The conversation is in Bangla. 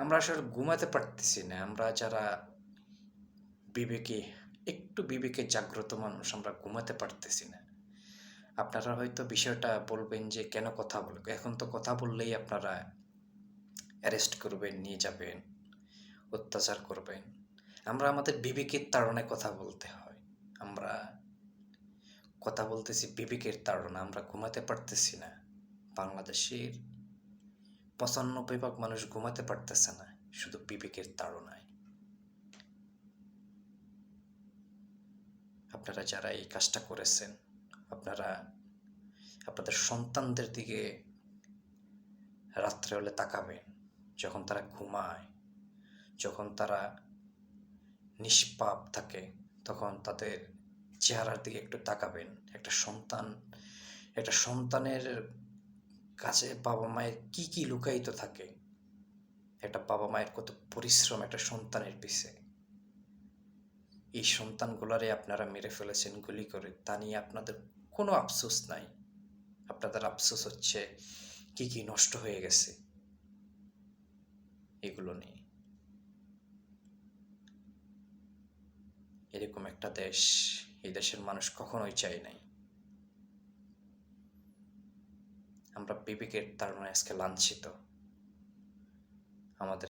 আমরা আসলে ঘুমাতে পারতেছি না। আমরা যারা বিবেকে, একটু বিবেকে জাগ্রত মানুষ, আমরা ঘুমাতে পারতেছি না। আপনারা হয়তো বিষয়টা বলবেন যে, কেন কথা বলবে এখন তো কথা বললেই আপনারা অ্যারেস্ট করবেন, নিয়ে যাবেন, অত্যাচার করবেন। আমরা আমাদের বিবেকের তাড়নায় কথা বলতে হয়। আমরা কথা বলতেছি বিবেকের তাড়না আমরা ঘুমাতে পারতেছি না। বাংলাদেশের পঁচানব্বই ভাগ মানুষ ঘুমাতে পারতেছে না, শুধু বিবেকের তাড়নায়। আপনারা যারা এই কাজটা করেছেন, আপনারা, আপনাদের সন্তানদের দিকে রাত্রে হলে তাকাবেন, যখন তারা ঘুমায়, যখন তারা নিষ্পাপ থাকে, তখন তাদের চেহারার দিকে একটু তাকাবেন। একটা সন্তান, একটা সন্তানের কাছে বাবা মায়ের কি কি লুকায়িত থাকে? একটা বাবা মায়ের কত পরিশ্রম, একটা সন্তানের পিছে। এই সন্তানগুলারে আপনারা মেরে ফেলেছেন গুলি করে, তা নিয়ে আপনাদের কোনো আফসোস নাই। আপনাদের আফসোস হচ্ছে কি কি নষ্ট হয়ে গেছে। এগুলো নিয়ে। এরকম একটা দেশ, এই দেশের মানুষ কখনোই চায় নাই। আমরা বিবেকের তাড়নায় আজকে লাঞ্ছিত। আমাদের